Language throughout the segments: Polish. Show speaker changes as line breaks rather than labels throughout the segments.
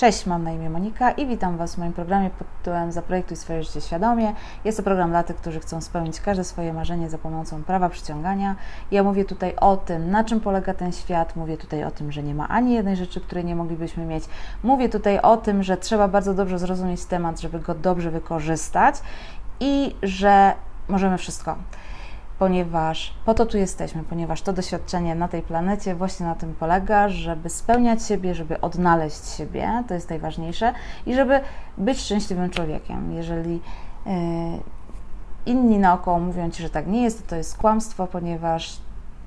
Cześć, mam na imię Monika i witam Was w moim programie pod tytułem Zaprojektuj swoje życie świadomie. Jest to program dla tych, którzy chcą spełnić każde swoje marzenie za pomocą prawa przyciągania. Ja mówię tutaj o tym, na czym polega ten świat, mówię tutaj o tym, że nie ma ani jednej rzeczy, której nie moglibyśmy mieć. Mówię tutaj o tym, że trzeba bardzo dobrze zrozumieć temat, żeby go dobrze wykorzystać i że możemy wszystko ponieważ po to tu jesteśmy, ponieważ to doświadczenie na tej planecie właśnie na tym polega, żeby spełniać siebie, żeby odnaleźć siebie, to jest najważniejsze, i żeby być szczęśliwym człowiekiem. Jeżeli yy, inni naokoło mówią Ci, że tak nie jest, to to jest kłamstwo, ponieważ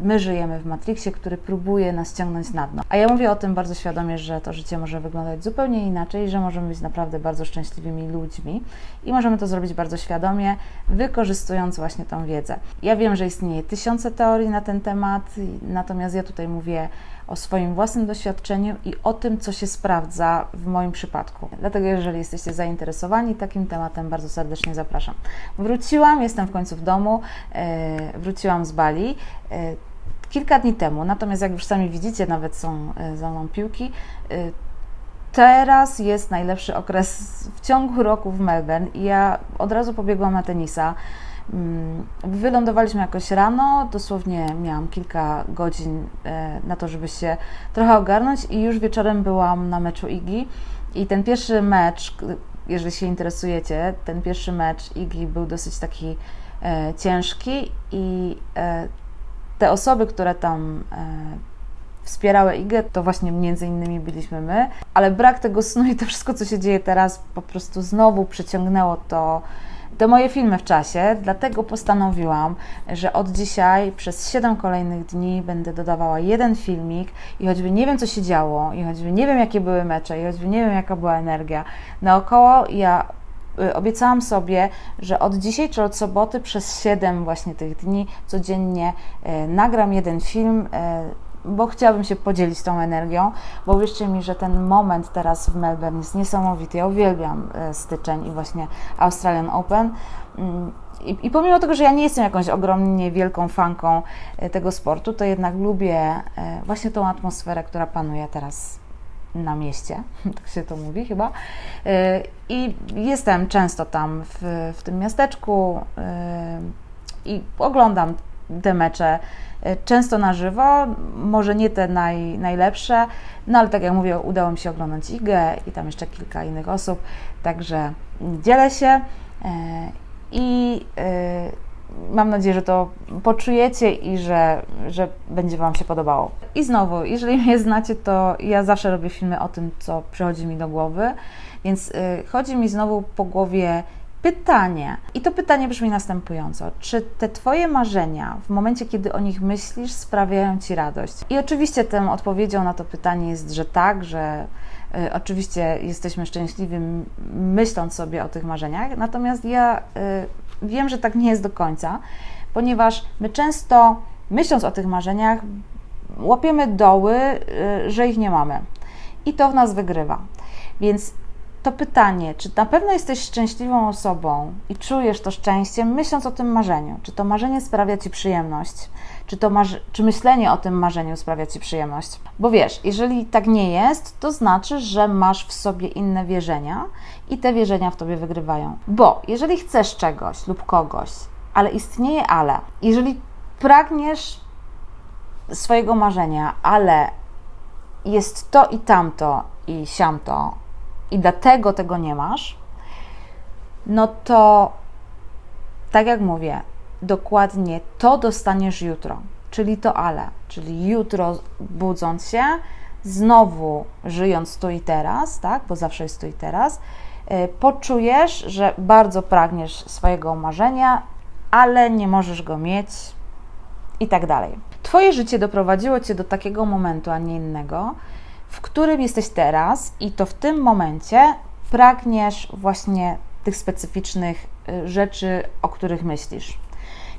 my żyjemy w Matrixie, który próbuje nas ciągnąć na dno. A ja mówię o tym bardzo świadomie, że to życie może wyglądać zupełnie inaczej, że możemy być naprawdę bardzo szczęśliwymi ludźmi i możemy to zrobić bardzo świadomie, wykorzystując właśnie tą wiedzę. Ja wiem, że istnieje tysiące teorii na ten temat, natomiast ja tutaj mówię o swoim własnym doświadczeniu i o tym, co się sprawdza w moim przypadku. Dlatego, jeżeli jesteście zainteresowani takim tematem, bardzo serdecznie zapraszam. Wróciłam, jestem w końcu w domu, e, wróciłam z Bali e, kilka dni temu, natomiast jak już sami widzicie, nawet są e, za mną piłki. Teraz jest najlepszy okres w ciągu roku w Melbourne i ja od razu pobiegłam na tenisa. Mm, wylądowaliśmy jakoś rano, dosłownie miałam kilka godzin e, na to, żeby się trochę ogarnąć i już wieczorem byłam na meczu Igi i ten pierwszy mecz, jeżeli się interesujecie, ten pierwszy mecz Igi był dosyć taki e, ciężki i e, te osoby, które tam e, wspierały IGę, to właśnie między innymi byliśmy my, ale brak tego snu i to wszystko, co się dzieje teraz, po prostu znowu przyciągnęło to te moje filmy w czasie, dlatego postanowiłam, że od dzisiaj przez 7 kolejnych dni będę dodawała jeden filmik i choćby nie wiem, co się działo, i choćby nie wiem, jakie były mecze, i choćby nie wiem, jaka była energia. Naokoło, ja obiecałam sobie, że od dzisiaj czy od soboty przez 7 właśnie tych dni codziennie y, nagram jeden film y, bo chciałabym się podzielić tą energią, bo wierzcie mi, że ten moment teraz w Melbourne jest niesamowity. Ja uwielbiam styczeń i właśnie Australian Open. Mm, I, I, pomimo tego, że ja nie jestem jakąś ogromnie wielką fanką tego sportu, to jednak lubię właśnie tą atmosferę, która panuje teraz na mieście, tak się to mówi chyba. I jestem często tam w, w tym miasteczku i oglądam te mecze e, często na żywo, może nie te naj, najlepsze, no ale tak jak mówię, udało mi się oglądać IGę i tam jeszcze kilka innych osób, także dzielę się i mam nadzieję, że to poczujecie i że, że będzie Wam się podobało. I znowu, jeżeli mnie znacie, to ja zawsze robię filmy o tym, co przychodzi mi do głowy, więc chodzi mi znowu po głowie pytanie. I to pytanie brzmi następująco: czy te Twoje marzenia, w momencie, kiedy o nich myślisz, sprawiają Ci radość? I oczywiście tą odpowiedzią na to pytanie jest, że tak, że y, oczywiście jesteśmy szczęśliwi, myśląc sobie o tych marzeniach, natomiast ja y, wiem, że tak nie jest do końca, ponieważ my często, myśląc o tych marzeniach, łapiemy doły, y, że ich nie mamy. I to w nas wygrywa. Więc to pytanie, czy na pewno jesteś szczęśliwą osobą i czujesz to szczęście, myśląc o tym marzeniu? Czy to marzenie sprawia ci przyjemność? Czy, to marzy- czy myślenie o tym marzeniu sprawia ci przyjemność? Bo wiesz, jeżeli tak nie jest, to znaczy, że masz w sobie inne wierzenia i te wierzenia w tobie wygrywają. Bo jeżeli chcesz czegoś lub kogoś, ale istnieje ale, jeżeli pragniesz swojego marzenia, ale jest to i tamto i siamto, i dlatego tego nie masz, no to tak jak mówię, dokładnie to dostaniesz jutro, czyli to ale, czyli jutro budząc się, znowu żyjąc tu i teraz, tak, bo zawsze jest tu i teraz, yy, poczujesz, że bardzo pragniesz swojego marzenia, ale nie możesz go mieć i tak dalej. Twoje życie doprowadziło cię do takiego momentu, a nie innego, w którym jesteś teraz i to w tym momencie pragniesz właśnie tych specyficznych y, rzeczy, o których myślisz.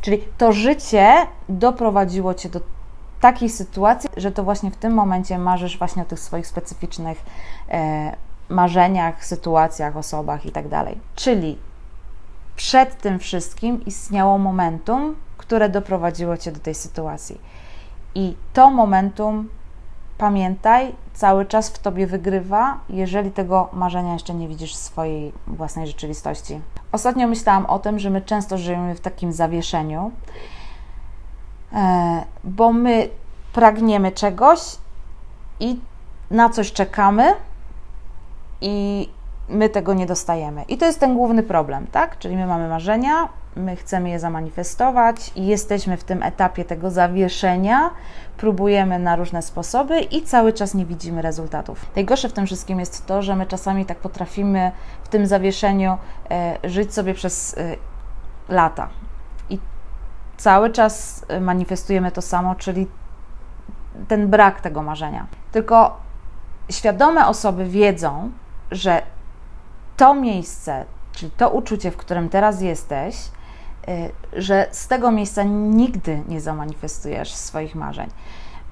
Czyli to życie doprowadziło cię do takiej sytuacji, że to właśnie w tym momencie marzysz właśnie o tych swoich specyficznych e, marzeniach, sytuacjach, osobach itd. Tak Czyli przed tym wszystkim istniało momentum, które doprowadziło cię do tej sytuacji. I to momentum pamiętaj, cały czas w tobie wygrywa, jeżeli tego marzenia jeszcze nie widzisz w swojej własnej rzeczywistości. Ostatnio myślałam o tym, że my często żyjemy w takim zawieszeniu, e, bo my pragniemy czegoś i na coś czekamy i my tego nie dostajemy. I to jest ten główny problem, tak? Czyli my mamy marzenia, my chcemy je zamanifestować i jesteśmy w tym etapie tego zawieszenia, próbujemy na różne sposoby i cały czas nie widzimy rezultatów. Najgorsze w tym wszystkim jest to, że my czasami tak potrafimy w tym zawieszeniu e, żyć sobie przez e, lata i cały czas e, manifestujemy to samo, czyli ten brak tego marzenia. Tylko świadome osoby wiedzą, że to miejsce, czyli to uczucie, w którym teraz jesteś, że z tego miejsca nigdy nie zamanifestujesz swoich marzeń,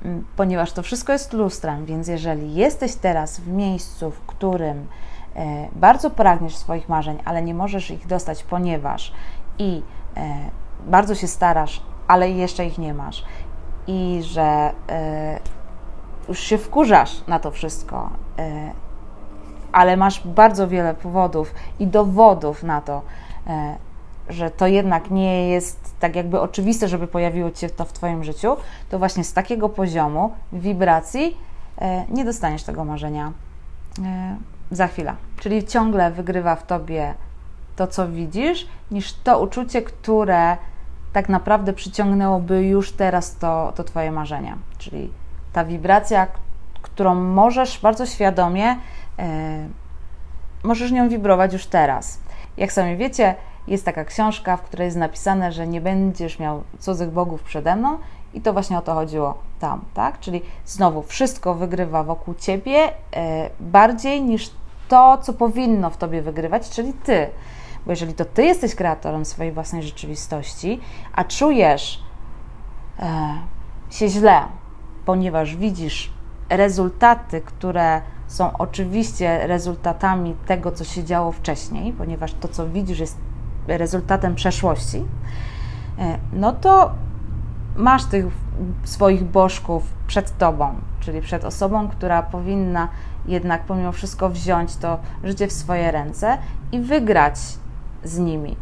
mm, ponieważ to wszystko jest lustrem, więc jeżeli jesteś teraz w miejscu, w którym y, bardzo pragniesz swoich marzeń, ale nie możesz ich dostać, ponieważ i y, bardzo się starasz, ale jeszcze ich nie masz, i że już się wkurzasz na to wszystko, ale masz bardzo wiele powodów i dowodów na to, że to jednak nie jest tak jakby oczywiste, żeby pojawiło się to w Twoim życiu, to właśnie z takiego poziomu wibracji e, nie dostaniesz tego marzenia e, za chwilę. Czyli ciągle wygrywa w Tobie to, co widzisz, niż to uczucie, które tak naprawdę przyciągnęłoby już teraz to, to Twoje marzenia. Czyli ta wibracja, którą możesz bardzo świadomie E, możesz nią wibrować już teraz. Jak sami wiecie, jest taka książka, w której jest napisane, że nie będziesz miał cudzych bogów przede mną, i to właśnie o to chodziło tam, tak? Czyli znowu wszystko wygrywa wokół ciebie e, bardziej niż to, co powinno w tobie wygrywać, czyli ty. Bo jeżeli to ty jesteś kreatorem swojej własnej rzeczywistości, a czujesz e, się źle, ponieważ widzisz rezultaty, które są oczywiście rezultatami tego, co się działo wcześniej, ponieważ to, co widzisz, jest rezultatem przeszłości, e, no to masz tych swoich bożków przed tobą, czyli przed osobą, która powinna jednak pomimo wszystko wziąć to życie w swoje ręce i wygrać z nimi.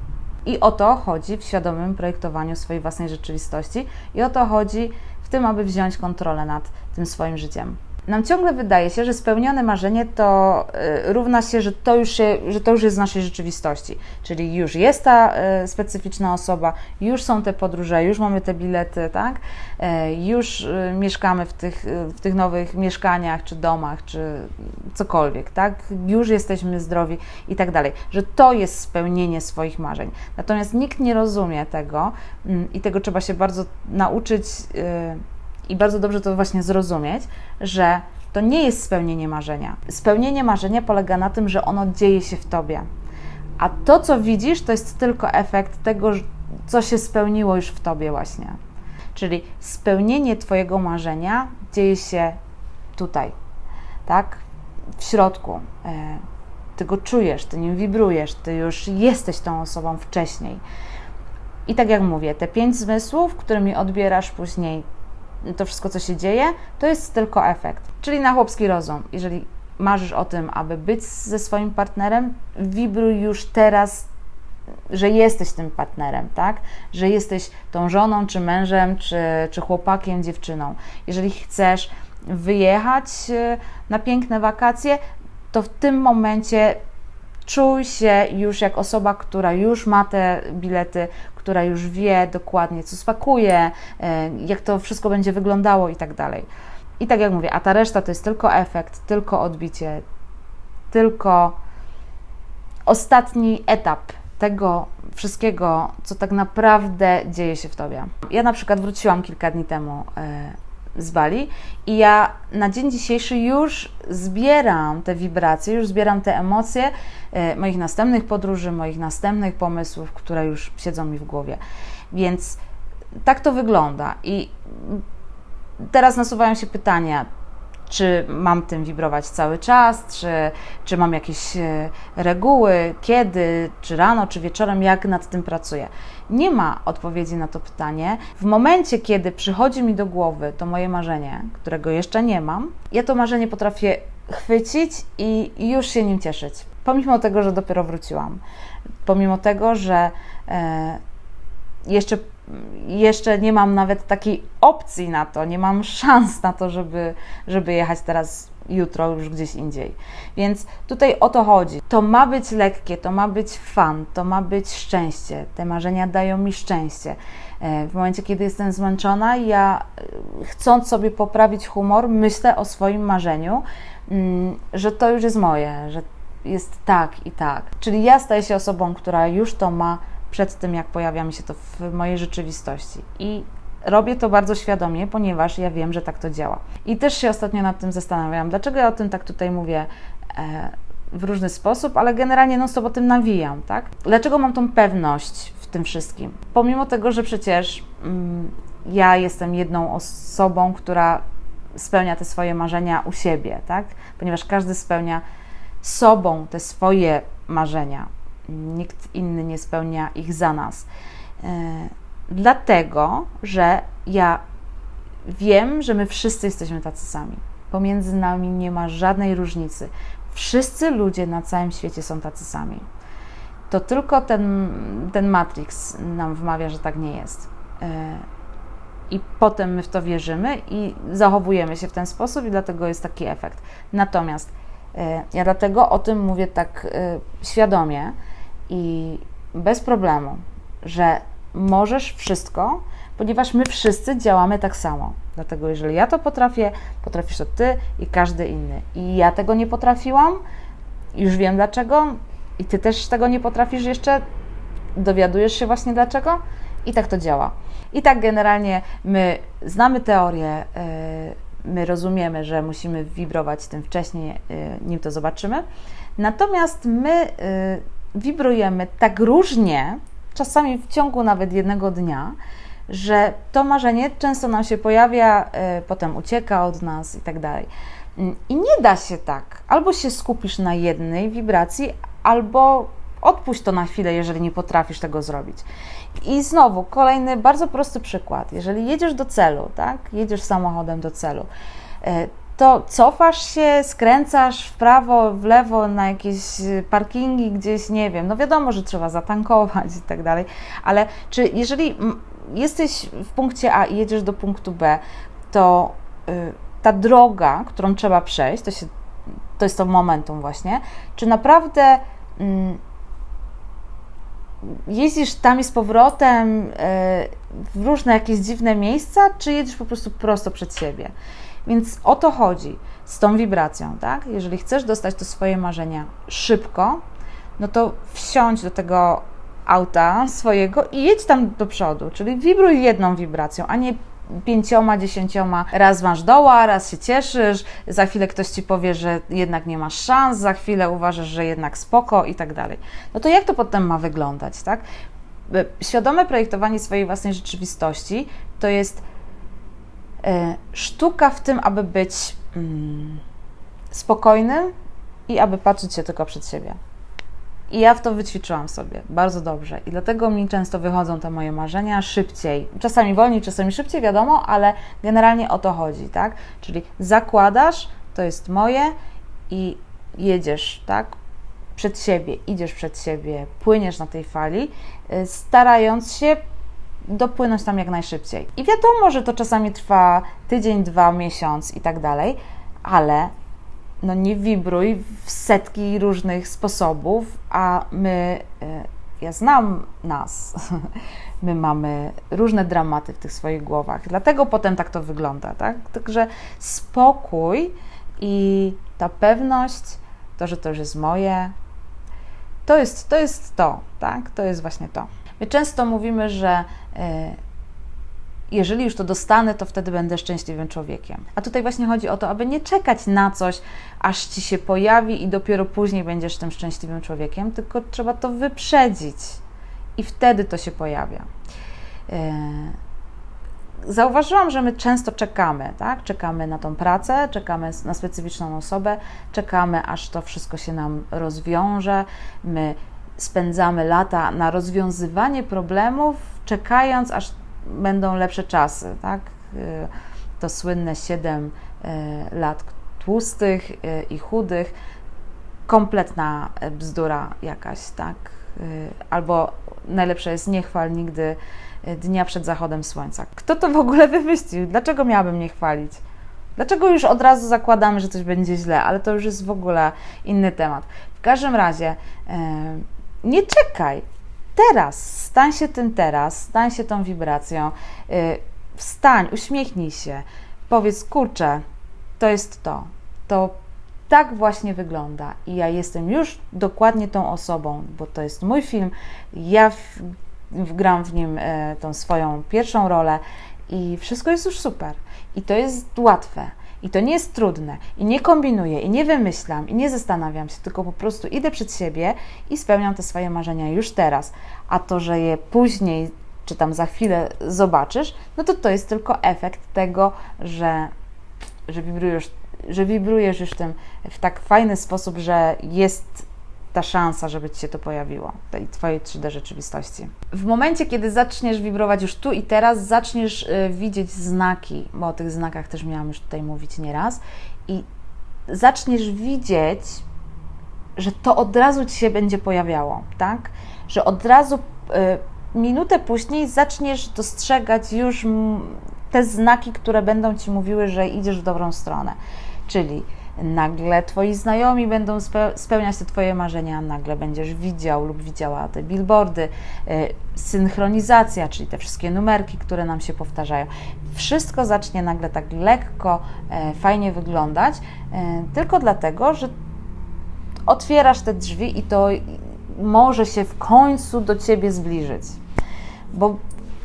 I o to chodzi w świadomym projektowaniu swojej własnej rzeczywistości, i o to chodzi w tym, aby wziąć kontrolę nad tym swoim życiem nam ciągle wydaje się, że spełnione marzenie to y, równa się, że to już, się, że to już jest z naszej rzeczywistości. Czyli już jest ta y, specyficzna osoba, już są te podróże, już mamy te bilety, tak? Y, już mieszkamy w tych, w tych nowych mieszkaniach, czy domach, czy cokolwiek, tak? Już jesteśmy zdrowi i tak dalej. Że to jest spełnienie swoich marzeń. Natomiast nikt nie rozumie tego mm, i tego trzeba się bardzo nauczyć i bardzo dobrze to właśnie zrozumieć, że to nie jest spełnienie marzenia. Spełnienie marzenia polega na tym, że ono dzieje się w tobie. A to, co widzisz, to jest tylko efekt tego, co się spełniło już w tobie, właśnie. Czyli spełnienie Twojego marzenia dzieje się tutaj, tak? W środku. E, ty go czujesz, ty nim wibrujesz, ty już jesteś tą osobą wcześniej. I tak jak mówię, te pięć zmysłów, którymi odbierasz później to wszystko, co się dzieje, to jest tylko efekt. Czyli na chłopski rozum. Jeżeli marzysz o tym, aby być ze swoim partnerem, wibruj już teraz, że jesteś tym partnerem, tak? Że jesteś tą żoną, czy mężem, czy, czy chłopakiem, dziewczyną. Jeżeli chcesz wyjechać e, na piękne wakacje, to w tym momencie czuj się już jak osoba, która już ma te bilety, która już wie dokładnie, co spakuje, e, jak to wszystko będzie wyglądało i tak dalej. I tak jak mówię, a ta reszta to jest tylko efekt, tylko odbicie, tylko ostatni etap tego wszystkiego, co tak naprawdę dzieje się w tobie. Ja na przykład wróciłam kilka dni temu e, z Bali i ja na dzień dzisiejszy już zbieram te wibracje, już zbieram te emocje e, moich następnych podróży, moich następnych pomysłów, które już siedzą mi w głowie. Więc tak to wygląda. I teraz nasuwają się pytania, czy mam tym wibrować cały czas, czy, czy mam jakieś e, reguły, kiedy, czy rano, czy wieczorem, jak nad tym pracuję. Nie ma odpowiedzi na to pytanie. W momencie, kiedy przychodzi mi do głowy to moje marzenie, którego jeszcze nie mam, ja to marzenie potrafię chwycić i już się nim cieszyć. Pomimo tego, że dopiero wróciłam, pomimo tego, że e, jeszcze jeszcze nie mam nawet takiej opcji na to, nie mam szans na to, żeby, żeby jechać teraz jutro już gdzieś indziej. Więc tutaj o to chodzi. To ma być lekkie, to ma być fan, to ma być szczęście. Te marzenia dają mi szczęście. E, w momencie, kiedy jestem zmęczona, ja e, chcąc sobie poprawić humor, myślę o swoim marzeniu, mm, że to już jest moje, że jest tak i tak. Czyli ja staję się osobą, która już to ma przed tym, jak pojawia mi się to w mojej rzeczywistości. I robię to bardzo świadomie, ponieważ ja wiem, że tak to działa. I też się ostatnio nad tym zastanawiam, dlaczego ja o tym tak tutaj mówię e, w różny sposób, ale generalnie non stop o tym nawijam, tak? Dlaczego mam tą pewność w tym wszystkim? Pomimo tego, że przecież mm, ja jestem jedną osobą, która spełnia te swoje marzenia u siebie, tak? Ponieważ każdy spełnia sobą te swoje marzenia nikt inny nie spełnia ich za nas. E, dlatego, że ja wiem, że my wszyscy jesteśmy tacy sami. Pomiędzy nami nie ma żadnej różnicy. Wszyscy ludzie na całym świecie są tacy sami. To tylko ten, ten Matrix nam wmawia, że tak nie jest. E, I potem my w to wierzymy i zachowujemy się w ten sposób, i dlatego jest taki efekt. Natomiast e, ja dlatego o tym mówię tak świadomie, i bez problemu, że możesz wszystko, ponieważ my wszyscy działamy tak samo. Dlatego, jeżeli ja to potrafię, potrafisz to ty i każdy inny. I ja tego nie potrafiłam, już wiem dlaczego, i ty też tego nie potrafisz jeszcze, dowiadujesz się właśnie dlaczego, i tak to działa. I tak generalnie my znamy teorię, y, my rozumiemy, że musimy wibrować tym wcześniej, y, nim to zobaczymy. Natomiast my y, wibrujemy tak różnie, czasami w ciągu nawet jednego dnia, że to marzenie często nam się pojawia, y, potem ucieka od nas i tak dalej. I nie da się tak. Albo się skupisz na jednej wibracji, albo odpuść to na chwilę, jeżeli nie potrafisz tego zrobić. I znowu, kolejny bardzo prosty przykład. Jeżeli jedziesz do celu, tak? Jedziesz samochodem do celu, y, to cofasz się, skręcasz w prawo, w lewo na jakieś y, parkingi gdzieś, nie wiem, no wiadomo, że trzeba zatankować i tak dalej, ale czy jeżeli jesteś w punkcie A i jedziesz do punktu B, to y, ta droga, którą trzeba przejść, to, się, to jest to momentum właśnie, czy naprawdę y, jeździsz tam i z powrotem y, w różne jakieś dziwne miejsca, czy jedziesz po prostu prosto przed siebie? Więc o to chodzi z tą wibracją, tak? Jeżeli chcesz dostać to swoje marzenia szybko, no to wsiądź do tego auta swojego i jedź tam do przodu, czyli wibruj jedną wibracją, a nie pięcioma, dziesięcioma. Raz masz doła, raz się cieszysz, za chwilę ktoś ci powie, że jednak nie masz szans, za chwilę uważasz, że jednak spoko i tak dalej. No to jak to potem ma wyglądać, tak? Świadome projektowanie swojej własnej rzeczywistości to jest sztuka w tym, aby być mm, spokojnym i aby patrzeć się tylko przed siebie. I ja w to wyćwiczyłam sobie bardzo dobrze. I dlatego mi często wychodzą te moje marzenia szybciej. Czasami wolniej, czasami szybciej, wiadomo, ale generalnie o to chodzi, tak? Czyli zakładasz, to jest moje i jedziesz, tak? Przed siebie, idziesz przed siebie, płyniesz na tej fali, y, starając się dopłynąć tam jak najszybciej. I wiadomo, że to czasami trwa tydzień, dwa, miesiąc i tak dalej, ale no nie wibruj w setki różnych sposobów, a my, e, ja znam nas, my mamy różne dramaty w tych swoich głowach, dlatego potem tak to wygląda, tak? Także spokój i ta pewność, to, że to już jest moje, to jest to, jest to tak? To jest właśnie to. My często mówimy, że e, jeżeli już to dostanę, to wtedy będę szczęśliwym człowiekiem. A tutaj właśnie chodzi o to, aby nie czekać na coś, aż ci się pojawi i dopiero później będziesz tym szczęśliwym człowiekiem, tylko trzeba to wyprzedzić i wtedy to się pojawia. E, zauważyłam, że my często czekamy, tak? Czekamy na tą pracę, czekamy na specyficzną osobę, czekamy, aż to wszystko się nam rozwiąże. My spędzamy lata na rozwiązywanie problemów, czekając, aż będą lepsze czasy, tak? Y, to słynne 7 y, lat tłustych y, i chudych, kompletna bzdura jakaś, tak? Albo najlepsze jest nie chwal nigdy dnia przed zachodem słońca. Kto to w ogóle wymyślił? Dlaczego miałabym nie chwalić? Dlaczego już od razu zakładamy, że coś będzie źle, ale to już jest w ogóle inny temat. W każdym razie nie czekaj. Teraz, stań się tym teraz, stań się tą wibracją. Wstań, uśmiechnij się, powiedz, kurczę, to jest to. To tak właśnie wygląda. I ja jestem już dokładnie tą osobą, bo to jest mój film. Ja w, wgram w nim e, tą swoją pierwszą rolę i wszystko jest już super. I to jest łatwe. I to nie jest trudne, i nie kombinuję, i nie wymyślam, i nie zastanawiam się, tylko po prostu idę przed siebie i spełniam te swoje marzenia już teraz. A to, że je później czy tam za chwilę zobaczysz, no to to jest tylko efekt tego, że, że, wibrujesz, że wibrujesz już tym w tak fajny sposób, że jest ta szansa, żeby Ci się to pojawiło, tej Twojej 3D rzeczywistości. W momencie, kiedy zaczniesz wibrować już tu i teraz, zaczniesz y, widzieć znaki, bo o tych znakach też miałam już tutaj mówić nieraz, i zaczniesz widzieć, że to od razu Ci się będzie pojawiało, tak? Że od razu y, minutę później zaczniesz dostrzegać już te znaki, które będą ci mówiły, że idziesz w dobrą stronę. Czyli nagle twoi znajomi będą spełniać te twoje marzenia, nagle będziesz widział lub widziała te billboardy, e, synchronizacja, czyli te wszystkie numerki, które nam się powtarzają. Wszystko zacznie nagle tak lekko, e, fajnie wyglądać, e, tylko dlatego, że otwierasz te drzwi i to może się w końcu do ciebie zbliżyć. Bo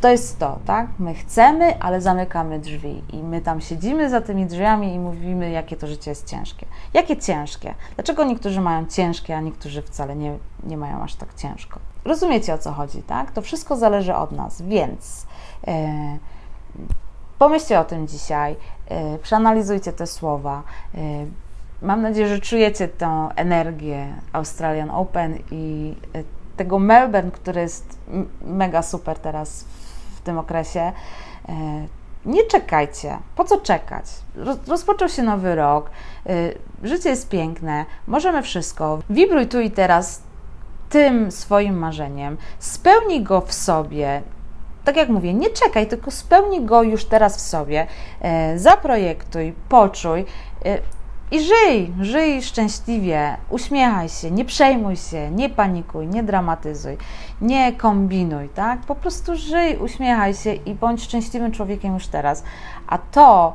to jest to, tak? My chcemy, ale zamykamy drzwi i my tam siedzimy za tymi drzwiami i mówimy, jakie to życie jest ciężkie. Jakie ciężkie? Dlaczego niektórzy mają ciężkie, a niektórzy wcale nie, nie mają aż tak ciężko? Rozumiecie o co chodzi, tak? To wszystko zależy od nas, więc yy, pomyślcie o tym dzisiaj, yy, przeanalizujcie te słowa. Yy, mam nadzieję, że czujecie tę energię Australian Open i tego Melbourne, który jest mega super teraz tym okresie. E, nie czekajcie. Po co czekać? Rozpoczął się nowy rok, e, życie jest piękne, możemy wszystko. Wibruj tu i teraz tym swoim marzeniem, spełnij go w sobie. Tak jak mówię, nie czekaj, tylko spełnij go już teraz w sobie. E, zaprojektuj, poczuj i żyj, żyj szczęśliwie, uśmiechaj się, nie przejmuj się, nie panikuj, nie dramatyzuj, nie kombinuj, tak? Po prostu żyj, uśmiechaj się i bądź szczęśliwym człowiekiem już teraz. A to,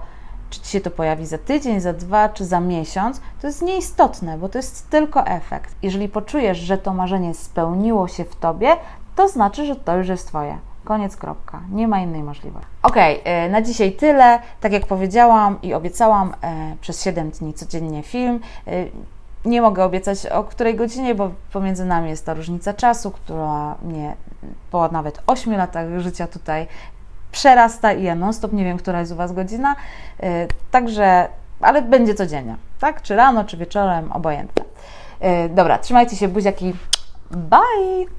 czy ci się to pojawi za tydzień, za dwa, czy za miesiąc, to jest nieistotne, bo to jest tylko efekt. Jeżeli poczujesz, że to marzenie spełniło się w tobie, to znaczy, że to już jest twoje. Koniec, kropka. Nie ma innej możliwości. Ok, e, na dzisiaj tyle. Tak jak powiedziałam i obiecałam, e, przez 7 dni codziennie film. E, nie mogę obiecać o której godzinie, bo pomiędzy nami jest ta różnica czasu, która mnie po nawet 8 latach życia tutaj przerasta i ja non-stop nie wiem, która jest u Was godzina. Także, ale będzie codziennie, tak? Czy rano, czy wieczorem, obojętne. Dobra, trzymajcie się, buziaki. Bye!